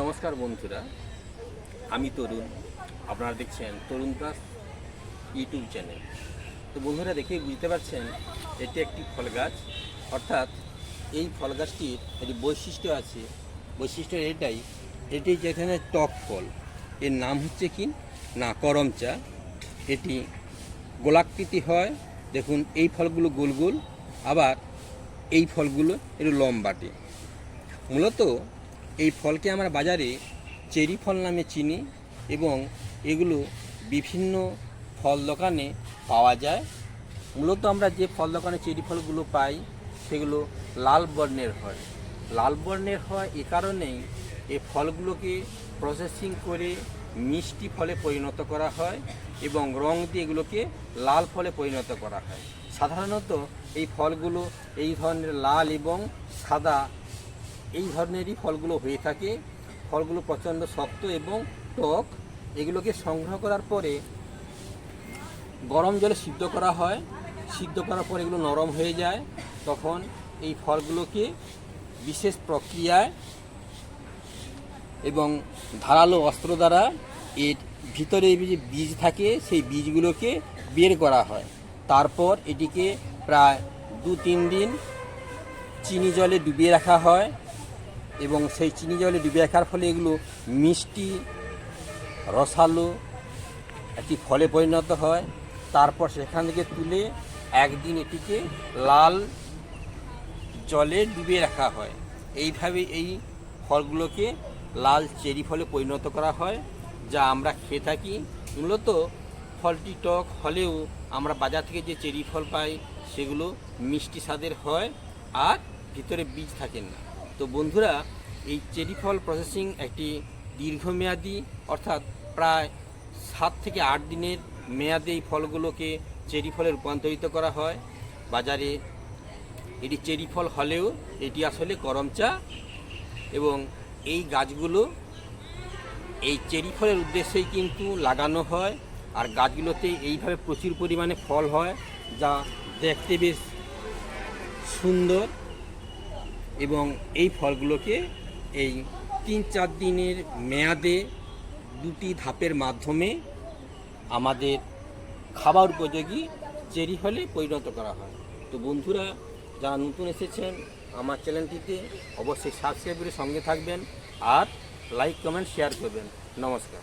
নমস্কার বন্ধুরা, আমি তরুণ। আপনারা দেখছেন তরুণ দাস ইউটিউব চ্যানেল। তো বন্ধুরা দেখে বুঝতে পারছেন, এটি একটি ফল গাছ। অর্থাৎ এই ফল গাছটির একটি বৈশিষ্ট্য আছে। বৈশিষ্ট্য এটাই, এটি যেখানে টক ফল। এর নাম হচ্ছে কি না? করমচা এটি গোলাকৃতি হয়। দেখুন, এই ফলগুলো গোল গোল, আবার এই ফলগুলো একটু লম্বাটে। মূলত এই ফলকে আমরা বাজারে চেরি ফল নামে চিনি এবং এগুলো বিভিন্ন ফল দোকানে পাওয়া যায়। মূলত আমরা যে ফল দোকানে চেরি ফলগুলো পাই, সেগুলো লাল বর্ণের হয়। লাল বর্ণের হয় এ কারণেই এই ফলগুলোকে প্রসেসিং করে মিষ্টি ফলে পরিণত করা হয় এবং রং দিয়ে এগুলোকে লাল ফলে পরিণত করা হয়। সাধারণত এই ফলগুলো এই ধরনের লাল এবং সাদা এই ধরনেরই ফলগুলো হয়ে থাকে। ফলগুলো প্রচণ্ড শক্ত এবং টক। এগুলোকে সংগ্রহ করার পরে গরম জলে সিদ্ধ করা হয়। সিদ্ধ করার পর এগুলো নরম হয়ে যায়। তখন এই ফলগুলোকে বিশেষ প্রক্রিয়ায় এবং ধারালো অস্ত্র দ্বারা এর ভিতরে যে বীজ থাকে, সেই বীজগুলোকে বের করা হয়। তারপর এটিকে প্রায় দু তিন দিন চিনি জলে ডুবিয়ে রাখা হয়। এবং সেই চিনি জলে ডুবিয়ে রাখার ফলে এগুলো মিষ্টি, রসালো, একটি ফলে পরিণত হয়। তারপর সেখান থেকে তুলে একদিন এটিকে লাল জলে ডুবিয়ে রাখা হয়। এইভাবে এই ফলগুলোকে লাল চেরি ফলে পরিণত করা হয়, যা আমরা খেয়ে থাকি। মূলত ফলটি টক হলেও আমরা বাজার থেকে যে চেরি ফল পাই, সেগুলো মিষ্টি স্বাদের হয় আর ভিতরে বীজ থাকেন না। তো বন্ধুরা, এই চেরি ফল প্রসেসিং একটি দীর্ঘমেয়াদী, অর্থাৎ প্রায় সাত থেকে আট দিনের মেয়াদে এই ফলগুলোকে চেরি ফলে রূপান্তরিত করা হয়। বাজারে এটি চেরি ফল হলেও এটি আসলে করমচা এবং এই গাছগুলো এই চেরি ফলের উদ্দেশ্যেই কিন্তু লাগানো হয় আর গাছগুলোতে এইভাবে প্রচুর পরিমাণে ফল হয়, যা দেখতে বেশ সুন্দর। এবং এই ফলগুলোকে এই তিন চার দিনের মেয়াদে দুটি ধাপের মাধ্যমে আমাদের খাবার উপযোগী চেরি ফলে পরিণত করা হয়। তো বন্ধুরা, যারা নতুন এসেছেন, আমার চ্যানেলটিতে অবশ্যই সাবস্ক্রাইব করে সঙ্গে থাকবেন আর লাইক কমেন্ট শেয়ার করবেন। নমস্কার।